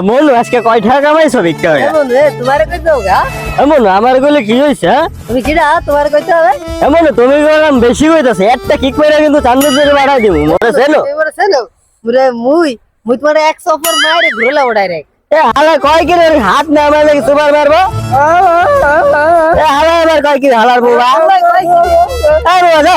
মনু আজকে কয় টাকা কামাইছো ভিক্ষা হয়ে এমন রে তোমারে কইতে হবে গা এমন আমারগুলো কি হয়েছে হ্যাঁ? তুমি কিরা তোমারে কইতে হবে? এমন তুমি গেলাম বেশি হইতাছে একটা কিক মেরে কিন্তু চান্দের জন্য বাড়াই দিব মনে ছেলো এবারে ছেলো মুরে মুই মুই তোমার এক সফর মারে ঘুরলাম ডাইরেক্ট এ হালা কয় কি রে হাত না আমার লাগে সুপার মারবো? এ হালা এবার কয় কি হালার বাবা আরে আমি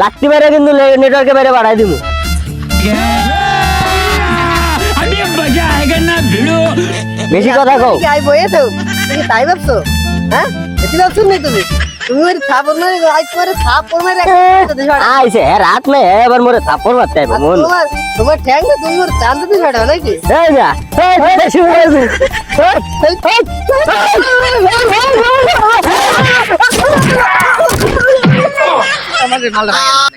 লাগতে পারে কিন্তু নেটওয়ার্কে বাইরে বাড়াই দিব বেশি কথা কও আই বইয়ে তো তাই ভাবছ হ্যাঁ এটি ভাবছ না তুমি তুমি থাপড় আইছে হ্যাঁ রাত মে এবার মোরে আইবো মন তোমার ঠ্যাং না তুমি চাঁদ নাকি এই যা এই এই, এই, এই। আমাদের ভালো লাগে